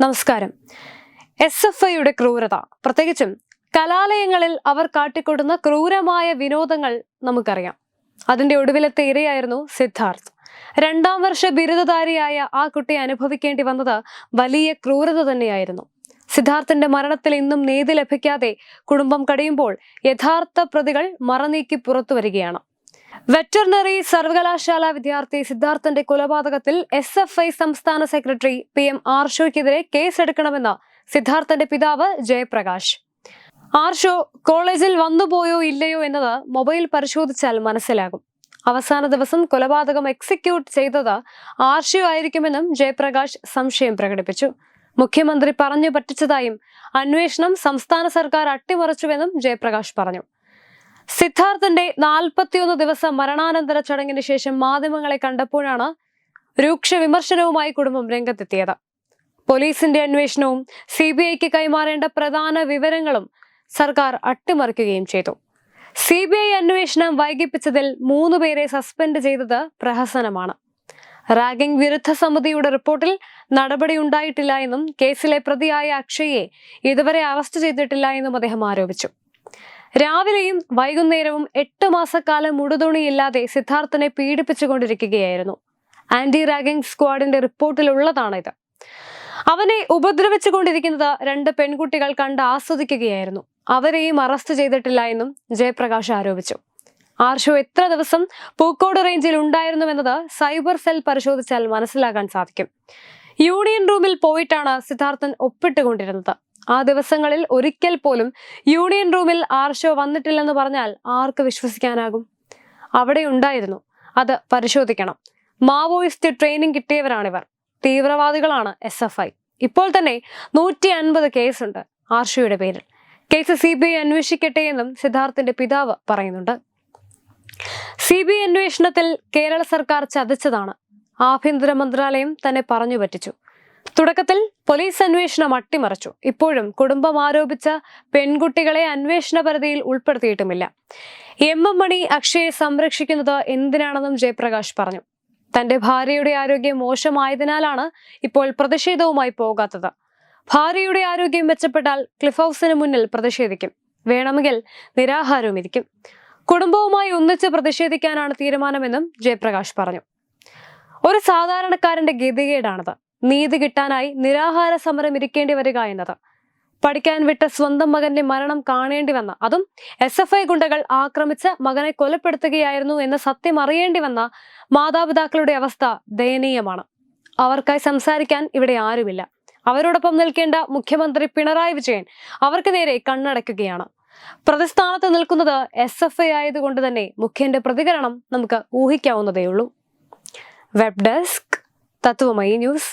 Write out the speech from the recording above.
നമസ്കാരം. S F ഐയുടെ ക്രൂരത. പ്രത്യേകിച്ചും കലാലയങ്ങളിൽ അവർ കാട്ടിക്കൊടുന്ന ക്രൂരമായ വിനോദങ്ങൾ നമുക്കറിയാം. അതിന്റെ ഒടുവിലത്തെ ഇരയായിരുന്നു സിദ്ധാർത്ഥ്. രണ്ടാം വർഷ ബിരുദധാരിയായ ആ കുട്ടി അനുഭവിക്കേണ്ടി വന്നത് വലിയ ക്രൂരത തന്നെയായിരുന്നു. സിദ്ധാർത്ഥിന്റെ മരണത്തിൽ ഇന്നും നീതി ലഭിക്കാതെ കുടുംബം കടിയുമ്പോൾ യഥാർത്ഥ പ്രതികൾ മറനീക്കി പുറത്തു വരികയാണ്. വെറ്ററിനറി സർവകലാശാല വിദ്യാർത്ഥി സിദ്ധാർത്ഥന്റെ കൊലപാതകത്തിൽ എസ് എഫ് ഐ സംസ്ഥാന സെക്രട്ടറി പി എം ആർഷോയ്ക്കെതിരെ കേസെടുക്കണമെന്ന് സിദ്ധാർത്ഥന്റെ പിതാവ് ജയപ്രകാശ്. ആർഷോ കോളേജിൽ വന്നുപോയോ ഇല്ലയോ എന്നത് മൊബൈൽ പരിശോധിച്ചാൽ മനസ്സിലാകും. അവസാന ദിവസം കൊലപാതകം എക്സിക്യൂട്ട് ചെയ്തത് ആർഷോ ആയിരിക്കുമെന്നും ജയപ്രകാശ് സംശയം പ്രകടിപ്പിച്ചു. മുഖ്യമന്ത്രി പറഞ്ഞു പറ്റിച്ചതായും അന്വേഷണം സംസ്ഥാന സർക്കാർ അട്ടിമറിച്ചുവെന്നും ജയപ്രകാശ് പറഞ്ഞു. സിദ്ധാർത്ഥന്റെ നാൽപ്പത്തിയൊന്ന് ദിവസം മരണാനന്തര ചടങ്ങിന് ശേഷം മാധ്യമങ്ങളെ കണ്ടപ്പോഴാണ് രൂക്ഷ വിമർശനവുമായി കുടുംബം രംഗത്തെത്തിയത്. പോലീസിന്റെ അന്വേഷണവും സി ബി ഐക്ക് കൈമാറേണ്ട പ്രധാന വിവരങ്ങളും സർക്കാർ അട്ടിമറിക്കുകയും ചെയ്തു. സി ബി ഐ അന്വേഷണം വൈകിപ്പിച്ചതിൽ മൂന്ന് പേരെ സസ്പെൻഡ് ചെയ്തത് പ്രഹസനമാണ്. റാഗിംഗ് വിരുദ്ധ സമിതിയുടെ റിപ്പോർട്ടിൽ നടപടി ഉണ്ടായിട്ടില്ല എന്നും കേസിലെ പ്രതിയായ അക്ഷയെ ഇതുവരെ അറസ്റ്റ് ചെയ്തിട്ടില്ല എന്നും അദ്ദേഹം ആരോപിച്ചു. രാവിലെയും വൈകുന്നേരവും എട്ട് മാസക്കാലം മുടുതുണിയില്ലാതെ സിദ്ധാർത്ഥനെ പീഡിപ്പിച്ചുകൊണ്ടിരിക്കുകയായിരുന്നു. Anti ragging സ്ക്വാഡിന്റെ റിപ്പോർട്ടിലുള്ളതാണിത്. അവനെ ഉപദ്രവിച്ചുകൊണ്ടിരിക്കുന്നത് രണ്ട് പെൺകുട്ടികൾ കണ്ട് ആസ്വദിക്കുകയായിരുന്നു. അവരെയും അറസ്റ്റ് ചെയ്തിട്ടില്ല എന്നും ജയപ്രകാശ് ആരോപിച്ചു. ആർഷു എത്ര ദിവസം പൂക്കോട് റേഞ്ചിൽ ഉണ്ടായിരുന്നുവെന്നത് സൈബർ സെൽ പരിശോധിച്ചാൽ മനസ്സിലാക്കാൻ സാധിക്കും. യൂണിയൻ റൂമിൽ പോയിട്ടാണ് സിദ്ധാർത്ഥൻ ഒപ്പിട്ടുകൊണ്ടിരുന്നത്. ആ ദിവസങ്ങളിൽ ഒരിക്കൽ പോലും യൂണിയൻ റൂമിൽ ആർഷോ വന്നിട്ടില്ലെന്ന് പറഞ്ഞാൽ ആർക്ക് വിശ്വസിക്കാനാകും? അവിടെ ഉണ്ടായിരുന്നു. അത് പരിശോധിക്കണം. മാവോയിസ്റ്റ് ട്രെയിനിങ് കിട്ടിയവരാണിവർ. തീവ്രവാദികളാണ് എസ് എഫ് ഐ. ഇപ്പോൾ തന്നെ നൂറ്റി അൻപത് കേസുണ്ട് ആർഷയുടെ പേരിൽ. കേസ് സി ബി ഐ അന്വേഷിക്കട്ടെ എന്നും സിദ്ധാർത്ഥിന്റെ പിതാവ് പറയുന്നുണ്ട്. സി ബി ഐ അന്വേഷണത്തിൽ കേരള സർക്കാർ ചതിച്ചതാണ്. ആഭ്യന്തര മന്ത്രാലയം തന്നെ പറഞ്ഞു പറ്റിച്ചു. തുടക്കത്തിൽ പോലീസ് അന്വേഷണം അട്ടിമറിച്ചു. ഇപ്പോഴും കുടുംബം ആരോപിച്ച പെൺകുട്ടികളെ അന്വേഷണ പരിധിയിൽ ഉൾപ്പെടുത്തിയിട്ടുമില്ല. എം എം മണി അക്ഷയെ സംരക്ഷിക്കുന്നത് എന്തിനാണെന്നും ജയപ്രകാശ് പറഞ്ഞു. തന്റെ ഭാര്യയുടെ ആരോഗ്യം മോശമായതിനാലാണ് ഇപ്പോൾ പ്രതിഷേധവുമായി പോകാത്തത്. ഭാര്യയുടെ ആരോഗ്യം മെച്ചപ്പെട്ടാൽ ക്ലിഫ് ഹൗസിന് മുന്നിൽ പ്രതിഷേധിക്കും. വേണമെങ്കിൽ നിരാഹാരവും ഇരിക്കും. കുടുംബവുമായി ഒന്നിച്ച് പ്രതിഷേധിക്കാനാണ് തീരുമാനമെന്നും ജയപ്രകാശ് പറഞ്ഞു. ഒരു സാധാരണക്കാരന്റെ ഗതികേടാണത്. നീതി കിട്ടാനായി നിരാഹാര സമരം ഇരിക്കേണ്ടി വരിക എന്നത്. പഠിക്കാൻ വിട്ട സ്വന്തം മകന്റെ മരണം കാണേണ്ടി വന്ന അതും എസ് എഫ് ഐ ഗുണ്ടകൾ ആക്രമിച്ച് മകനെ കൊലപ്പെടുത്തുകയായിരുന്നു എന്ന സത്യം അറിയേണ്ടി വന്ന മാതാപിതാക്കളുടെ അവസ്ഥ ദയനീയമാണ്. അവർക്കായി സംസാരിക്കാൻ ഇവിടെ ആരുമില്ല. അവരോടൊപ്പം നിൽക്കേണ്ട മുഖ്യമന്ത്രി പിണറായി വിജയൻ അവർക്ക് നേരെ കണ്ണടയ്ക്കുകയാണ് പ്രതിസ്ഥാനത്ത് നിൽക്കുന്നത് എസ് എഫ് ഐ ആയതുകൊണ്ട് തന്നെ മുഖ്യന്റെ പ്രതികരണം നമുക്ക് ഊഹിക്കാവുന്നതേയുള്ളൂ. Web desk Tatwamayi news